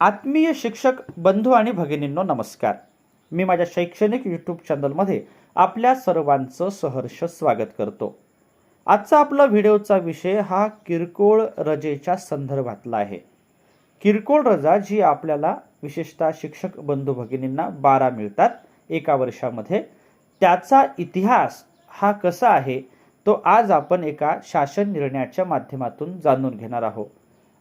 आत्मीय शिक्षक बंधू आणि भगिनींनो नमस्कार. मी माझ्या शैक्षणिक यूट्यूब चॅनलमध्ये आपल्या सर्वांचं सहर्ष स्वागत करतो. आजचा आपला व्हिडिओचा विषय हा किरकोळ रजेच्या संदर्भातला आहे. किरकोळ रजा जी आपल्याला विशेषतः शिक्षक बंधू भगिनींना बारा मिळतात एका वर्षामध्ये त्याचा इतिहास हा कसा आहे तो आज आपण एका शासन निर्णयाच्या माध्यमातून जाणून घेणार आहोत.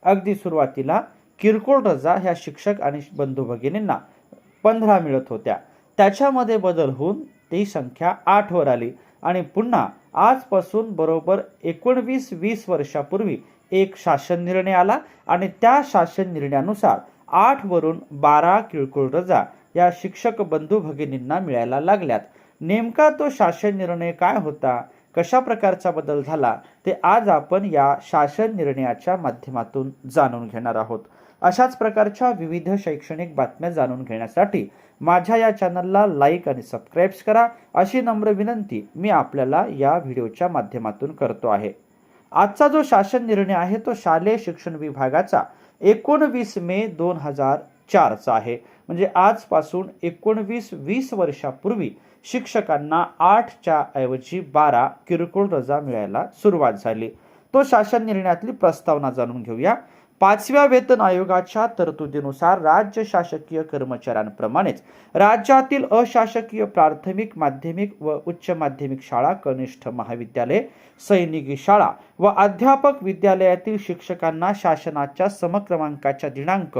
अगदी सुरुवातीला किरकोळ रजा ह्या शिक्षक आणि बंधू भगिनींना पंधरा मिळत होत्या. त्याच्यामध्ये बदल होऊन ती संख्या आठवर आली आणि पुन्हा आजपासून बरोबर एकोणवीस वीस वर्षापूर्वी एक शासन निर्णय आला आणि त्या शासन निर्णयानुसार आठ वरून बारा किरकोळ रजा या शिक्षक बंधू भगिनींना मिळायला लागल्यात. नेमका तो शासन निर्णय काय होता? कशा प्रकारचा बदल झाला? ते आज आपण या शासन निर्णयाच्या माध्यमातून जाणून घेणार आहोत. अशाच प्रकारच्या विविध शैक्षणिक बातम्या जाणून घेण्यासाठी माझ्या या चॅनलला लाईक आणि सबस्क्राईब्स करा अशी नम्र विनंती मी आपल्याला या व्हिडिओच्या माध्यमातून करतो आहे. आजचा जो शासन निर्णय आहे तो शालेय शिक्षण विभागाचा एकोणवीस मे दोन हजार चारचा आहे. म्हणजे आजपासून एकोणवीस वीस वर्षापूर्वी शिक्षकांना आठच्या ऐवजी बारा किरकोळ रजा मिळायला सुरुवात झाली. तो शासन निर्णयातली प्रस्तावना जाणून घेऊया. पाचव्या वेतन आयोगाच्या तरतुदीनुसार राज्य शासकीय कर्मचाऱ्यांप्रमाणेच राज्यातील अशासकीय प्राथमिक माध्यमिक व उच्च माध्यमिक शाळा कनिष्ठ महाविद्यालय सैनिकी शाळा व अध्यापक विद्यालयातील शिक्षकांना शासनाच्या समक्रमांकाच्या दिनांक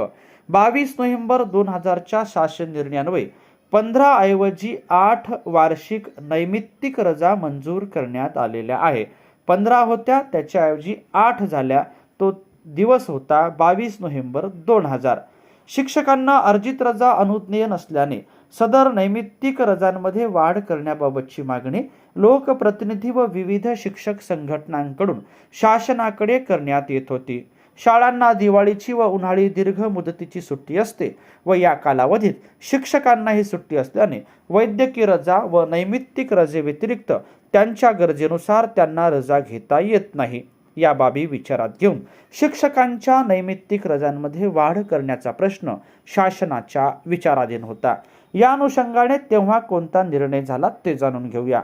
बावीस नोव्हेंबर दोन हजारच्या शासन निर्णयान्वये पंधरा ऐवजी आठ वार्षिक नैमित्तिक रजा मंजूर करण्यात आलेल्या आहे. पंधरा होत्या त्याच्याऐवजी आठ झाल्या तो दिवस होता बावीस नोव्हेंबर दोन हजार. शिक्षकांना अर्जित रजा अनुज्ञेय नसल्याने सदर नैमित्तिक रजांमध्ये वाढ करण्याबाबतची मागणी लोकप्रतिनिधी व विविध शिक्षक संघटनांकडून शासनाकडे करण्यात येत होती. शाळांना दिवाळीची व उन्हाळी दीर्घ मुदतीची सुट्टी असते व या कालावधीत शिक्षकांनाही सुट्टी असल्याने वैद्यकीय रजा व नैमित्तिक रजेव्यतिरिक्त त्यांच्या गरजेनुसार त्यांना रजा घेता येत नाही. या बाबी विचारात घेऊन शिक्षकांच्या नैमित्तिक रजांमध्ये वाढ करण्याचा प्रश्न शासनाच्या विचाराधीन होता. या अनुषंगाने तेव्हा कोणता निर्णय झाला ते जाणून घेऊया.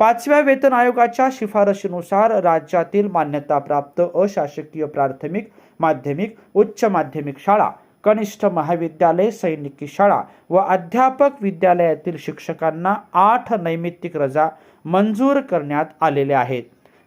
पाचव्या वेतन आयोगाच्या शिफारशीनुसार राज्यातील मान्यताप्राप्त अशासकीय प्राथमिक माध्यमिक उच्च माध्यमिक शाळा कनिष्ठ महाविद्यालय सैनिकी शाळा व अध्यापक विद्यालयातील शिक्षकांना आठ नैमित्तिक रजा मंजूर करण्यात आलेल्या आहेत.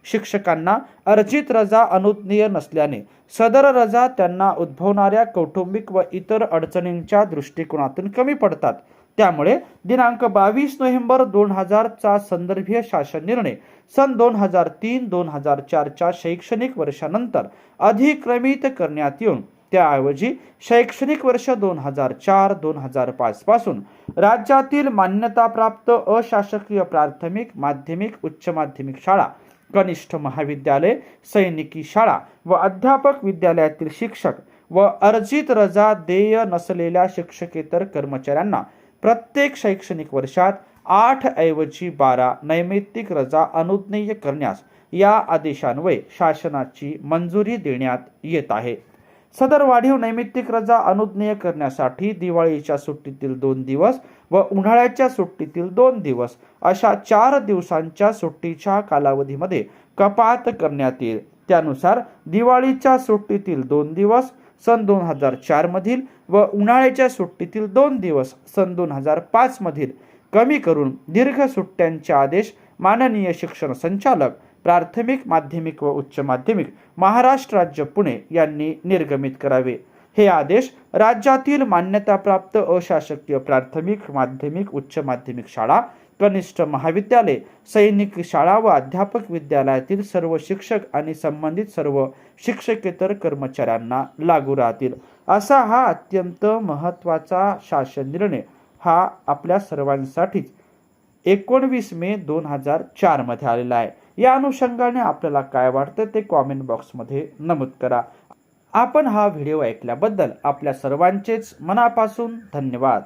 शिक्षकांना अर्जित रजा अनुज्ञेय नसल्याने सदर रजा त्यांना उद्भवणाऱ्या कौटुंबिक व इतर अडचणींच्या दृष्टिकोनातून कमी पडतात. त्यामुळे दिनांक बावीस नोव्हेंबर दोन हजारचा संदर्भीय शासन निर्णय सन दोन हजार तीन दोन हजार चारच्या शैक्षणिक वर्षानंतर अधिक्रमित करण्यात येऊन त्याऐवजी शैक्षणिक वर्ष दोन हजार चार दोन हजार पाच पासून राज्यातील मान्यताप्राप्त अशासकीय प्राथमिक माध्यमिक उच्च माध्यमिक शाळा कनिष्ठ महाविद्यालय सैनिकी शाळा व अध्यापक विद्यालयातील शिक्षक व अर्जित रजा देय नसलेल्या शिक्षकेतर कर्मचाऱ्यांना प्रत्येक शैक्षणिक वर्षात आठ ऐवजी बारा नैमित्तिक रजा अनुज्ञेय करण्यास या आदेशान्वये शासनाची मंजुरी देण्यात येत आहे. सदर वाढीव नैमित्तिक रजा अनुज्ञेय करण्यासाठी दिवाळीच्या सुट्टीतील दोन दिवस व उन्हाळ्याच्या सुट्टीतील दोन दिवस अशा चार दिवसांच्या सुट्टीच्या कालावधीमध्ये कपात करण्यात येईल. त्यानुसार दिवाळीच्या सुट्टीतील दोन दिवस सन दोन हजार चारमधील व उन्हाळ्याच्या सुट्टीतील दोन दिवस सन दोन हजार पाचमधील कमी करून दीर्घ सुट्ट्यांचे आदेश माननीय शिक्षण संचालक प्राथमिक माध्यमिक व उच्च माध्यमिक महाराष्ट्र राज्य पुणे यांनी निर्गमित करावे. हे आदेश राज्यातील मान्यताप्राप्त अशासकीय प्राथमिक माध्यमिक उच्च माध्यमिक शाळा कनिष्ठ महाविद्यालय सैनिक शाळा व अध्यापक विद्यालयातील सर्व शिक्षक आणि संबंधित सर्व शिक्षकेतर कर्मचाऱ्यांना लागू राहतील. असा हा अत्यंत महत्त्वाचा शासन निर्णय हा आपल्या सर्वांसाठीच एकोणवीस मे दोन हजार चारमध्ये आलेला आहे. या अनुषंगाने आपल्याला काय वाटतं ते कॉमेंट बॉक्समध्ये नमूद करा. आपण हा व्हिडिओ ऐकल्याबद्दल आपल्या सर्वांचेच मनापासून धन्यवाद.